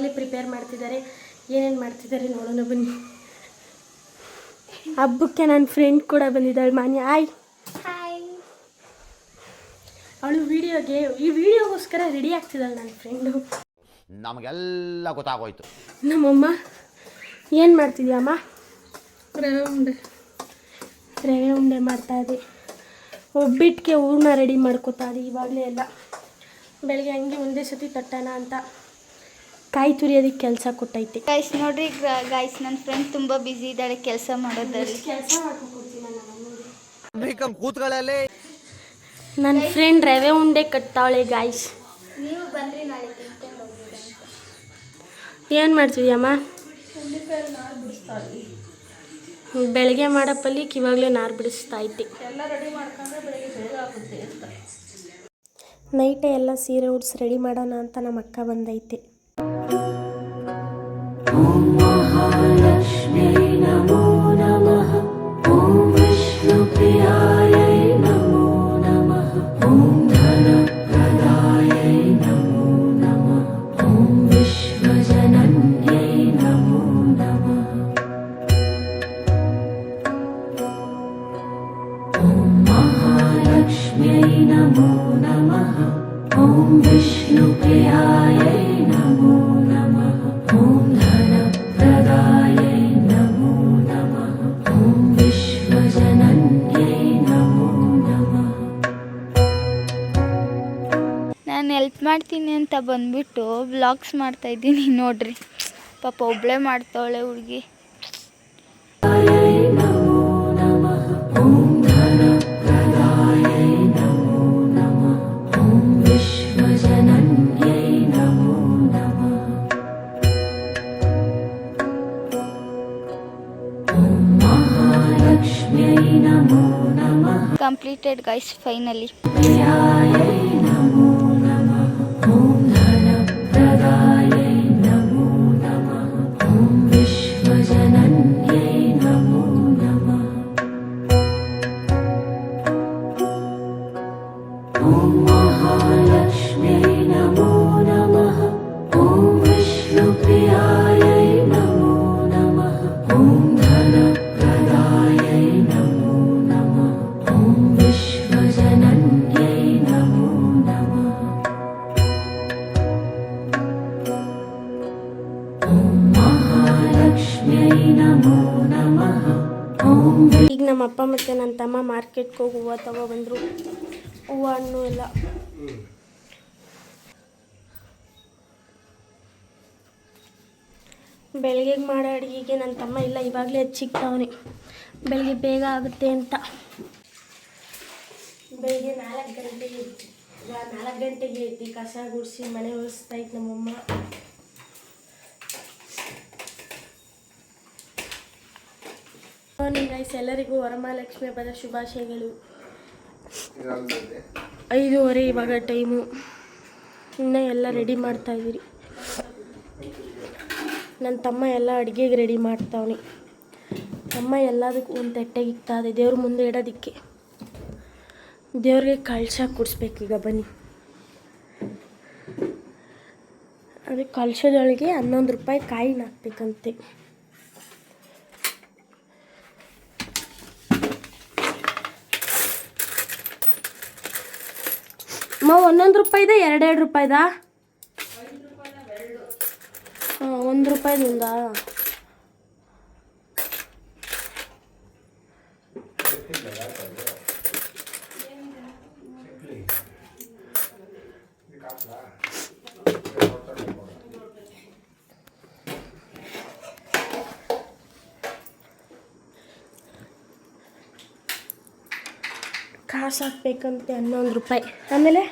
ಇವಾಗಲೇ ಪ್ರಿಪೇರ್ ಮಾಡ್ತಿದ್ದಾರೆ. ಏನೇನು ಮಾಡ್ತಿದ್ದಾರೆ ನೋಡೋಣ ಬನ್ನಿ. ಹಬ್ಬಕ್ಕೆ ನನ್ನ ಫ್ರೆಂಡ್ ಕೂಡ ಬಂದಿದ್ದಾಳೆ. ಮಾನ್ಯ ಆಯ್ ಹಾಯ್ ಅವಳು ವಿಡಿಯೋಗೆ ಈ ವಿಡಿಯೋಗೋಸ್ಕರ ರೆಡಿ ಆಗ್ತಿದ್ದಾಳೆ ನನ್ನ ಫ್ರೆಂಡು ನಮಗೆಲ್ಲ ಗೊತ್ತಾಗೋಯ್ತು. ನಮ್ಮಮ್ಮ ಏನು ಮಾಡ್ತಿದ್ಯಮ್ಮ ರವೆ ಉಂಡೆ. ರವೆ ಉಂಡೆ ಮಾಡ್ತಾ ಇದೆ. ಒಬ್ಬಿಟ್ಟಿಗೆ ಹೂರ್ಣ ರೆಡಿ ಮಾಡ್ಕೋತಾ ಇದ್ದೆ ಇವಾಗಲೇ ಎಲ್ಲ. ಬೆಳಗ್ಗೆ ಹಂಗೆ ಒಂದೇ ಸತಿ ತಟ್ಟಣ ಅಂತ. ಕಾಯಿ ತುರಿಯೋದಕ್ಕೆ ಕೆಲಸ ಕೊಟ್ಟೈತೆ. ಗೈಸ್ ನೋಡ್ರಿ ಗಾಯ್ಸ್ ನನ್ನ ಫ್ರೆಂಡ್ ತುಂಬಾ ಬಿಸಿ ಇದ್ದಾಳೆ ಕೆಲಸ ಮಾಡೋದ್ರಲ್ಲಿ. ನನ್ನ ಫ್ರೆಂಡ್ ರವೆ ಉಂಡೆ ಕಟ್ತಾವಳೆ ಗಾಯ್ಸ್ ನೀವು ಬಂದ್ರಿ ನಾಳೆ ತಿನ್ಕೊಂಡು ಮಾಡ್ತೀವಿ ಅಮ್ಮ? ಬೆಳಗ್ಗೆ ಮಾಡಪ್ಪಲ್ಲಿ ಇವಾಗಲೇ ನಾರು ಬಿಡಿಸ್ತಾ ಐತಿ ನೈಟೇ ಎಲ್ಲ ಸೀರೆ ಉಡ್ಸಿ ರೆಡಿ ಮಾಡೋಣ ಅಂತ ನಮ್ಮ ಅಕ್ಕ ಬಂದೈತೆ. ನಾನು ಹೆಲ್ಪ್ ಮಾಡ್ತೀನಿ ಅಂತ ಬಂದ್ಬಿಟ್ಟು ವ್ಲಾಗ್ಸ್ ಮಾಡ್ತಾ ಇದ್ದೀನಿ ನೋಡ್ರಿ. ಪಾಪ ಒಬ್ಳೆ ಮಾಡ್ತಾಳೆ ಹುಡುಗಿ. ಕಂಪ್ಲೀಟೆಡ್ ಗೈಸ್ ಫೈನಲಿ ಮಾರ್ಕೆಟ್ಗೆ ಹೋಗಿ ಹೂವು ತಗೊಬಂದರು ಹೂವು ಹಣ್ಣು ಎಲ್ಲ. ಬೆಳಗ್ಗೆ ಮಾಡೋ ಅಡುಗೆಗೆ ನನ್ನ ತಮ್ಮ ಇಲ್ಲ, ಇವಾಗಲೇ ಹಚ್ಚಿಕ್ತಾವನೆ ಬೆಳಗ್ಗೆ ಬೇಗ ಆಗುತ್ತೆ ಅಂತ. ಬೆಳಗ್ಗೆ ನಾಲ್ಕು ಗಂಟೆಗೆ ನಾಲ್ಕು ಗಂಟೆಗೆ ಎದ್ದು, ಕಸ ಗುಡಿಸಿ, ಮನೆ ಒರೆಸ್ತಾ ಇತ್ತು ನಮ್ಮಮ್ಮ. ಮಾರ್ನಿಂಗ್ ಗೈಸ್ ಎಲ್ಲರಿಗೂ ವರಮಹಾಲಕ್ಷ್ಮಿ ಹಬ್ಬದ ಶುಭಾಶಯಗಳು. ಐದೂವರೆ ಇವಾಗ ಟೈಮು ಇನ್ನೂ ಎಲ್ಲ ರೆಡಿ ಮಾಡ್ತಾ ಇದ್ದೀರಿ. ನನ್ನ ತಮ್ಮ ಎಲ್ಲ ಅಡುಗೆಗೆ ರೆಡಿ ಮಾಡ್ತಾವನಿ. ತಮ್ಮ ಎಲ್ಲದಕ್ಕೂ ಒಂದು ತಟ್ಟೆಗೆ ಇಕ್ತಾದೆ ದೇವ್ರ ಮುಂದೆ ಇಡೋದಕ್ಕೆ. ದೇವ್ರಿಗೆ ಕಳಶ ಕುಡಿಸ್ಬೇಕೀಗ ಬನ್ನಿ. ಅದಕ್ಕೆ ಕಳಶದೊಳಗೆ ಹನ್ನೊಂದು ರೂಪಾಯಿ ಕಾಯಿನ ಹಾಕ್ಬೇಕಂತೆ. ಅಮ್ಮ ಒಂದೊಂದು ರೂಪಾಯಿದ ಎರಡೆರಡು ರೂಪಾಯಿದಾ? ಹಾಂ ಒಂದು ರೂಪಾಯಿದಿಂದ. ಕಾಸು ಹಾಕ್ಬೇಕಂತೆ ಹನ್ನೊಂದು ರೂಪಾಯಿ. ಆಮೇಲೆ?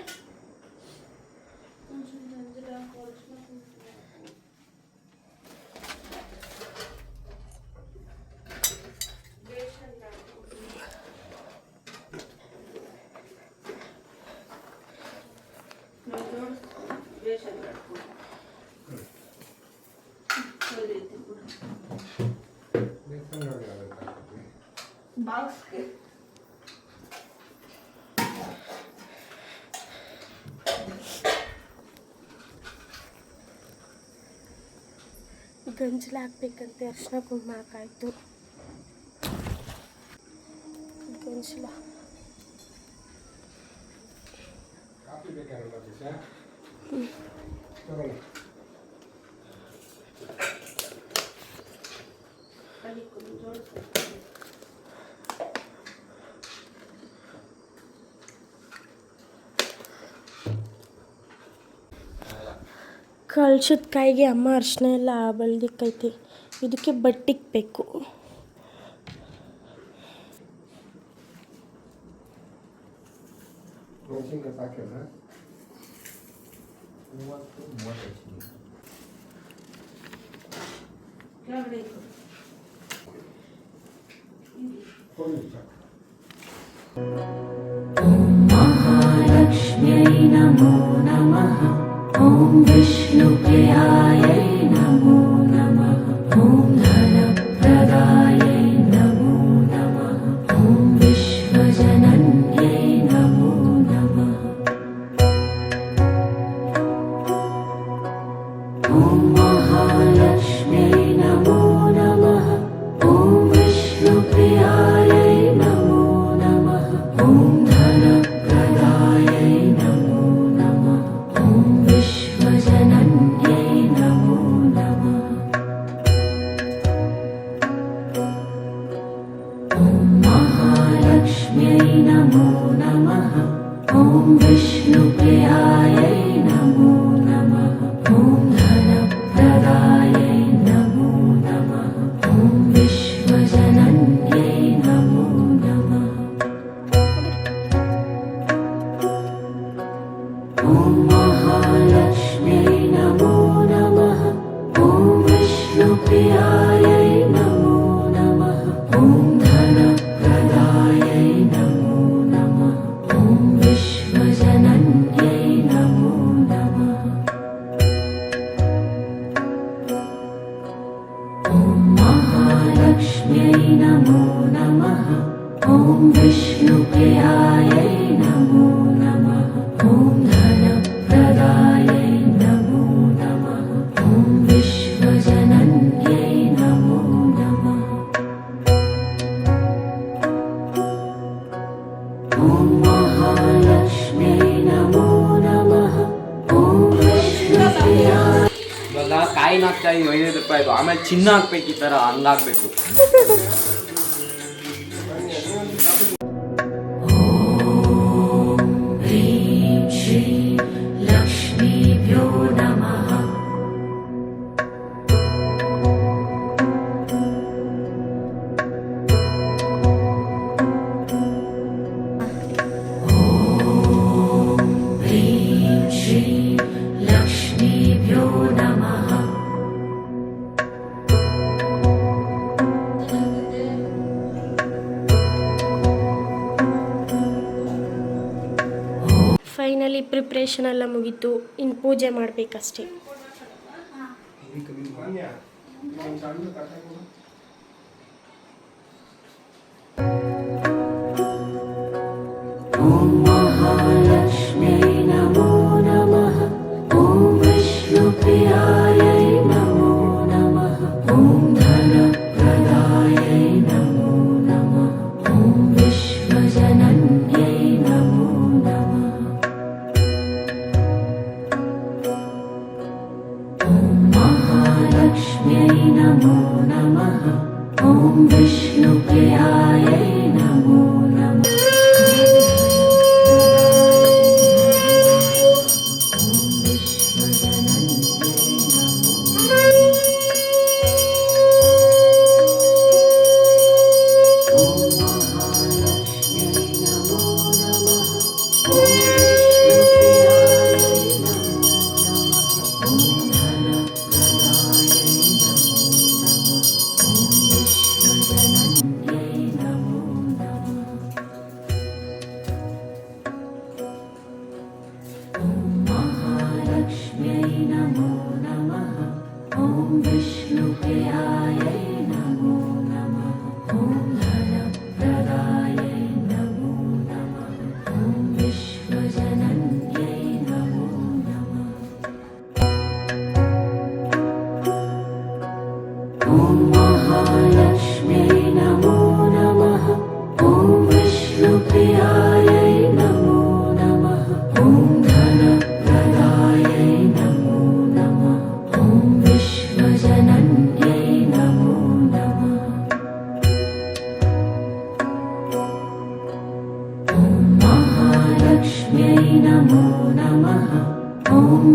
ಗಂಜಲ ಹಾಕ್ಬೇಕಂತೆ ಅರ್ಶಿನ ಕುಂಕುಮ ಹಾಕಾಯ್ತು ಗಂಜಲ ಕಳ್ಸದ ಕಾಯಿಗೆ ಅಮ್ಮ ಅರ್ಶಿನ ಎಲ್ಲ ಬಳ್ದಿಕ್ಕೈತೆ ಇದಕ್ಕೆ ಬಟ್ಟಿಕ್ಬೇಕು ॐ विष्णुप्रियायै नमो ಮೆಣಸಿನ್ಕಾಯಿ ಸಾಕಿಲ್ಲ ಮೂವತ್ತು ಮೂವತ್ತೈದು ಹೋಗಿ ಸಾಕು ಇವಾಗ ಕಾಯಿನ ಹಾಕ್ತಾ ಇದೀವಿ ಐದೈದು ರೂಪಾಯಿದು ಆಮೇಲೆ ಚಿನ್ನ ಹಾಕ್ಬೇಕು ಈ ಥರ ಹಂಗಾಗ್ಬೇಕು ಫೈನಲಿ ಪ್ರಿಪ್ರೇಷನ್ ಎಲ್ಲ ಮುಗೀತು. ಇನ್ನು ಪೂಜೆ ಮಾಡಬೇಕಷ್ಟೇ. ಮಹಾಲಕ್ಷ್ಮಿ ನಮೋ ನಮಃ. ಓಂ ವಿಷ್ಣು ಪ್ರಿಯ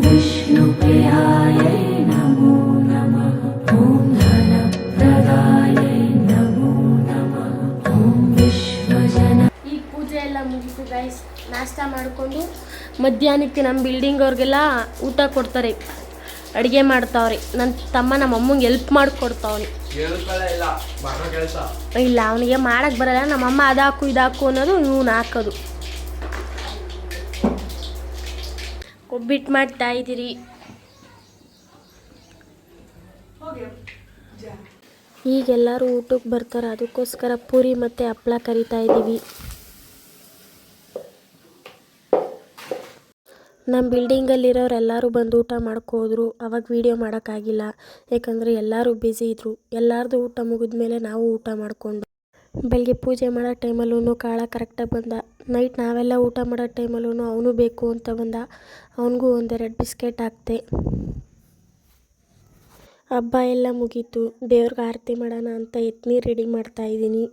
विष्णुप्रियायै ನಮಃ ಪೂಜೆ ಎಲ್ಲ ಮುಗಿತು ಗೈಸ್ ನಾಷ್ಟ ಮಾಡಿಕೊಂಡು ಮಧ್ಯಾಹ್ನಕ್ಕೆ ನಮ್ಮ ಬಿಲ್ಡಿಂಗ್ ಅವ್ರಿಗೆಲ್ಲ ಊಟ ಕೊಡ್ತಾರೆ. ಅಡುಗೆ ಮಾಡ್ತಾವ್ರಿ. ನನ್ನ ತಮ್ಮ ನಮ್ಮ ಅಮ್ಮಂಗೆ ಹೆಲ್ಪ್ ಮಾಡಿಕೊಡ್ತಾವ್ರಿ ಇಲ್ಲ ಅವನಿಗೆ ಮಾಡಕ್ಕೆ ಬರಲ್ಲ. ನಮ್ಮಮ್ಮ ಅದಾಕು ಇದಾಕು ಅನ್ನೋದು ಇವ್ನು ಹಾಕೋದು. ಒಬ್ಬಿಟ್ಟು ಮಾಡ್ತಾ ಇದ್ದೀರಿ. ಈಗೆಲ್ಲರೂ ಊಟಕ್ಕೆ ಬರ್ತಾರೆ. ಅದಕ್ಕೋಸ್ಕರ ಪೂರಿ ಮತ್ತು ಹಪ್ಳ ಕರಿತಾ ಇದ್ದೀವಿ. ನಮ್ಮ ಬಿಲ್ಡಿಂಗಲ್ಲಿರೋರೆಲ್ಲರೂ ಬಂದು ಊಟ ಮಾಡ್ಕೋದ್ರು ಅವಾಗ ವೀಡಿಯೋ ಮಾಡೋಕ್ಕಾಗಿಲ್ಲ. ಯಾಕಂದರೆ ಎಲ್ಲರೂ ಬ್ಯುಸಿ ಇದ್ದರು ಎಲ್ಲರದು ಊಟ ಮುಗಿದ್ಮೇಲೆ ನಾವು ಊಟ ಮಾಡಿಕೊಂಡು. ಬೆಳಗ್ಗೆ ಪೂಜೆ ಮಾಡೋ ಟೈಮಲ್ಲೂ ಕಾಳ ಕರೆಕ್ಟಾಗಿ ಬಂದ ನೈಟ್ ನಾವೆಲ್ಲ ಊಟ ಮಾಡೋ ಟೈಮಲ್ಲೂ ಅವನು ಬೇಕು ಅಂತ ಬಂದ. ಅವನಿಗೂ ಒಂದೆರಡು ಬಿಸ್ಕೆಟ್ ಹಾಕ್ತೆ. ಹಬ್ಬ ಎಲ್ಲ ಮುಗೀತು. ದೇವ್ರಿಗೆ ಆರತಿ ಮಾಡೋಣ ಅಂತ ಎತ್ನಿ ರೆಡಿ ಮಾಡ್ತಾ ಇದ್ದೀನಿ.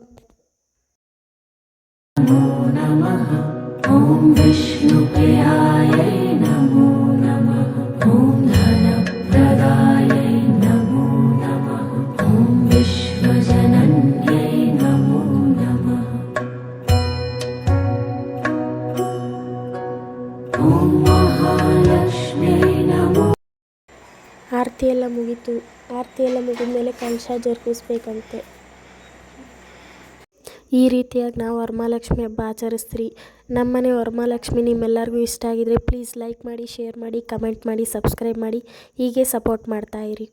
ಆರತಿ ಎಲ್ಲ ಮುಗೀತು. ಆರತಿ ಎಲ್ಲ ಮುಗಿದ ಮೇಲೆ ಕಲಶ ಜರುಗಿಸ್ಬೇಕಂತೆ ಈ ರೀತಿಯಾಗಿ ನಾವು ವರಮಹಾಲಕ್ಷ್ಮಿ ಹಬ್ಬ ಆಚರಿಸ್ತೀರಿ. ನಮ್ಮನೆ ವರಮಹಾಲಕ್ಷ್ಮಿ ನಿಮ್ಮೆಲ್ಲರಿಗೂ ಇಷ್ಟ ಆಗಿದ್ರೆ ಪ್ಲೀಸ್ ಲೈಕ್ ಮಾಡಿ ಶೇರ್ ಮಾಡಿ ಕಮೆಂಟ್ ಮಾಡಿ ಸಬ್ಸ್ಕ್ರೈಬ್ ಮಾಡಿ. ಹೀಗೆ ಸಪೋರ್ಟ್ ಮಾಡ್ತಾಯಿರಿ